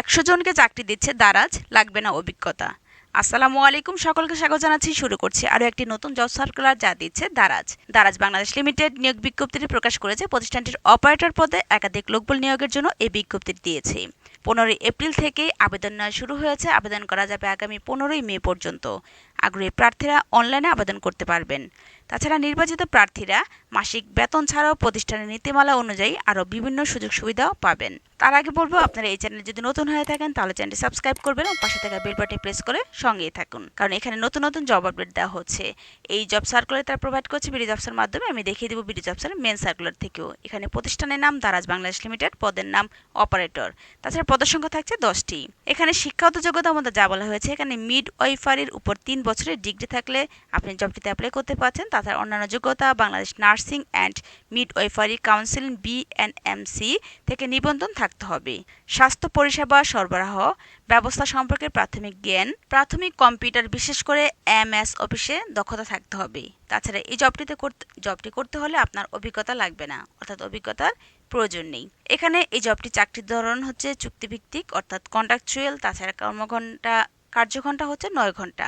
একশো জনকে চাকরি দিচ্ছে দারাজ, লাগবে না অভিজ্ঞতা। আসসালামু আলাইকুম, সকলকে স্বাগত জানাচ্ছি, শুরু করছি আরও একটি নতুন জব সার্কুলার যা দিচ্ছে দারাজ। দারাজ বাংলাদেশ লিমিটেড নিয়োগ বিজ্ঞপ্তিটি প্রকাশ করেছে, প্রতিষ্ঠানটির অপারেটর পদে একাধিক লোকবল নিয়োগের জন্য এই বিজ্ঞপ্তিটি দিয়েছে। পনেরোই এপ্রিল থেকে আবেদন নেওয়া শুরু হয়েছে, আবেদন করা যাবে আগামী পনেরোই মে পর্যন্ত। আগ্রহী প্রার্থীরা অনলাইনে আবেদন করতে পারবেন। তাছাড়া নির্বাচিত প্রার্থীরা মাসিক বেতন ছাড়াও প্রতিষ্ঠানের নীতিমালা অনুযায়ী আরও বিভিন্ন সুযোগ সুবিধাও পাবেন। তার আগে বলব, আপনারা এই চ্যানেল যদি নতুন হয়ে থাকেন, তাহলে চ্যানেলটি সাবস্ক্রাইব করবেন এবং পাশে থাকা বেল বাটনে প্রেস করে সঙ্গেই থাকুন। কারণ এখানে নতুন নতুন জব আপডেট দেওয়া হচ্ছে। এই জব সার্কুলার তারা প্রোভাইড করছে বিডি জবসের মাধ্যমে। আমি দেখিয়ে দেবো বিডি জবসের মেন সার্কুলার থেকেও। এখানে প্রতিষ্ঠানের নাম দারাজ বাংলাদেশ লিমিটেড, পদের নাম অপারেটর তাছাড়া পদের সংখ্যা থাকছে দশটি। এখানে শিক্ষাগত যোগ্যতা মধ্যে যা বলা হয়েছে, এখানে মিড ওয়াইফারির উপর তিন বছরের ডিগ্রি থাকলে আপনি জবটিতে অ্যাপ্লাই করতে পারছেন। তাছাড়া অন্যান্য যোগ্যতা Bangladesh nursing and midwifery council BNMC থেকে নিবন্ধন থাকতে হবে। স্বাস্থ্য পরিষেবা সরবরাহ, ব্যবস্থা সম্পর্কে প্রাথমিক জ্ঞান, প্রাথমিক কম্পিউটার বিশেষ করে এমএস অফিসে দক্ষতা থাকতে হবে। তাছাড়া এই জবটিতে করতে, জবটি করতে হলে আপনার অভিজ্ঞতা লাগবে না, অর্থাৎ অভিজ্ঞতার প্রয়োজন নেই। এখানে এই জবটি চাকরির ধরন হচ্ছে চুক্তিভিত্তিক, অর্থাৎ কন্ট্রাকচুয়াল তাছাড়া কর্মঘণ্টা, কার্যঘণ্টা হচ্ছে নয় ঘণ্টা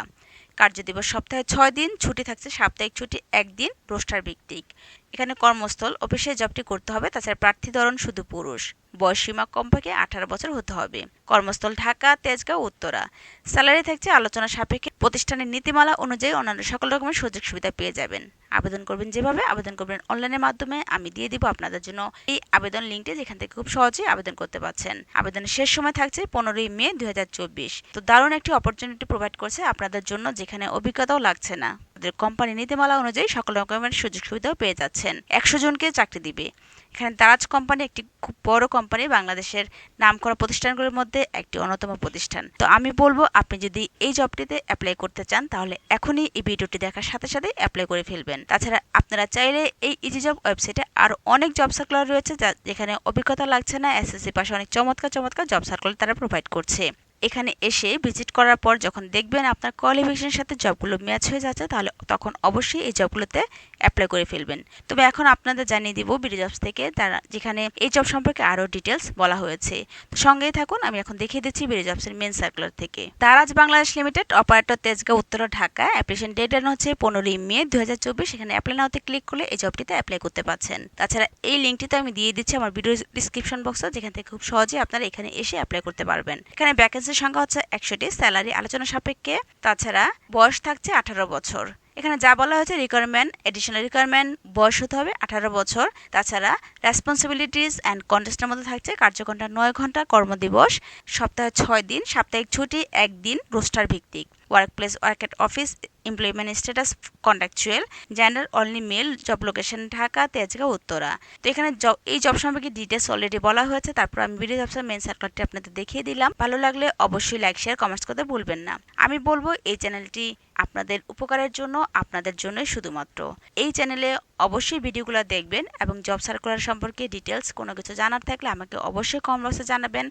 কার্যদিবস সপ্তাহে ছয় দিন ছুটি থাকছে সাপ্তাহিক ছুটি একদিন রোস্টার ভিত্তিক। এখানে কর্মস্থল অফিসে জবটি করতে হবে, তাছাড়া প্রার্থী ধরন শুধু পুরুষ। বয়স সীমা কমপক্ষে আঠারো বছর হতে হবে। কর্মস্থল ঢাকা, তেজগাঁও, উত্তরা। স্যালারি থাকছে আলোচনা সাপেক্ষে। প্রতিষ্ঠানের নীতিমালা অনুযায়ী অন্যান্য সকল রকমের সুযোগ সুবিধা পেয়ে যাবেন। আবেদন করবেন যেভাবে, আবেদন করবেন অনলাইনের মাধ্যমে। আমি দিয়ে দিব আপনাদের জন্য এই আবেদন লিঙ্কটি, যেখান থেকে খুব সহজেই আবেদন করতে পারছেন। আবেদনের শেষ সময় থাকছে পনেরোই মে দুই হাজার চব্বিশ। তো দারুণ একটি অপরচুনিটি প্রোভাইড করছে আপনাদের জন্য, যেখানে অভিজ্ঞতাও লাগছে না। তাদের কোম্পানি নীতিমালা অনুযায়ী সকল রকমের সুযোগ সুবিধাও পেয়ে যাচ্ছেন। একশো জনকে চাকরি দিবে। এখানে দারাজ কোম্পানি একটি খুব বড় কোম্পানি বাংলাদেশের নামকরা প্রতিষ্ঠানগুলোর মধ্যে একটি অন্যতম প্রতিষ্ঠান। তো আমি বলব, আপনি যদি এই জবটিতে অ্যাপ্লাই করতে চান, তাহলে এখনই এই ভিডিওটি দেখার সাথে সাথে অ্যাপ্লাই করে ফেলবেন। তাছাড়া আপনারা চাইলে এই ইজি জব ওয়েবসাইটে আরও অনেক জব সার্কুলার রয়েছে, যা যেখানে অভিজ্ঞতা লাগছে না এসএসসি পাশে অনেক চমৎকার চমৎকার জব সার্কুলার তারা প্রোভাইড করছে। এখানে এসে ভিজিট করার পর যখন দেখবেন আপনার কোয়ালিফিকেশনের সাথে জবগুলো ম্যাচ হয়ে যাচ্ছে, তাহলে তখন অবশ্যই এই জবগুলোতে অ্যাপ্লাই করে ফেলবেন। তবে এখন আপনাদের জানিয়ে দিব বিডি জবস থেকে তারা যেখানে এই জব সম্পর্কে আরও ডিটেলস বলা হয়েছে। তো সঙ্গেই থাকুন, আমি এখন দেখিয়ে দিচ্ছি বিডি জবসের মেন সার্কুলার থেকে। Taraz Bangladesh limited operator Tejgaon, Uttara, Dhaka. Application date হচ্ছে পনেরোই মে দু হাজার চব্বিশ। এখানে অ্যাপ্লাই নাওতে ক্লিক করলে এই জবটিতে অ্যাপ্লাই করতে পারছেন তাছাড়া এই লিঙ্কটিতে আমি দিয়ে দিচ্ছি আমার ভিডিও ডিসক্রিপশন বক্সে যেখান থেকে খুব সহজে আপনারা এখানে এসে অ্যাপ্লাই করতে পারবেন। এখানে ভ্যাকেন্সি ভ্যাকেন্সির সংখ্যা হচ্ছে একশোটি স্যালারি আলোচনা সাপেক্ষে। তাছাড়া বয়স থাকছে আঠারো বছর। এখানে যা বলা হয়েছে রিকোয়ারমেন্ট এডিশনাল রিকোয়ারমেন্ট বয়স হতে হবে আঠারো বছর। তাছাড়া রেসপন্সিবিলিটিস অ্যান্ড কন্টেস্টের মধ্যে থাকছে কার্যঘণ্টা নয় ঘণ্টা কর্মদিবস, সপ্তাহে ছয় দিন, সাপ্তাহিক ছুটি একদিন রোস্টার ভিত্তিক। Place work at office employment status contractual gender only male job location Dhaka, Tejgaon, Uttara. তো এখানে জব এই জব সম্পর্কে ডিটেলস অলরেডি বলা হয়েছে, তারপর আমি ভিডিও জবসের মেন সার্কুলারটি আপনাদের দেখিয়ে দিলাম। ভালো লাগলে অবশ্যই লাইক শেয়ার কমেন্টস করতে ভুলবেন না। আমি বলব এই চ্যানেলটি আপনাদের উপকারের জন্য, আপনাদের জন্যই শুধুমাত্র। এই চ্যানেলে অবশ্যই ভিডিওগুলো দেখবেন এবং জব সার্কুলার সম্পর্কে ডিটেলস কোনো কিছু জানার থাকলে আমাকে অবশ্যই কম বক্সে জানাবেন।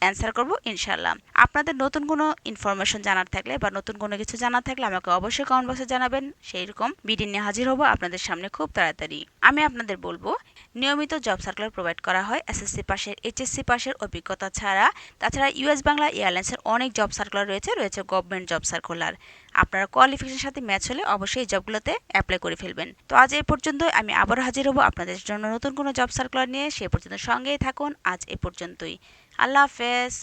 অ্যান্সার করব ইনশাল্লাহ আপনাদের নতুন কোনো ইনফরমেশন জানার থাকলে বা নতুন কোনো কিছু জানার থাকলে আমাকে অবশ্যই কমেন্ট বক্সে জানাবেন। সেই রকম ভিডিও নিয়ে হাজির হব আপনাদের সামনে খুব তাড়াতাড়ি। আমি আপনাদের বলব, নিয়মিত জব সার্কুলার প্রোভাইড করা হয় এসএসসি পাশের এইচএসসি পাশের অভিজ্ঞতা ছাড়া। তাছাড়া ইউএস বাংলা এয়ারলাইন্সের অনেক জব সার্কুলার রয়েছে রয়েছে গভর্নমেন্ট জব সার্কুলার আপনারা কোয়ালিফিকেশনের সাথে ম্যাচ হলে অবশ্যই এই জবগুলোতে অ্যাপ্লাই করে ফেলবেন। তো আজ এই পর্যন্ত আমি আবারও হাজির হব আপনাদের জন্য নতুন কোনো জব সার্কুলার নিয়ে। সে পর্যন্ত সঙ্গেই থাকুন, আজ এ পর্যন্তই। আল্লাহ হাফেজ।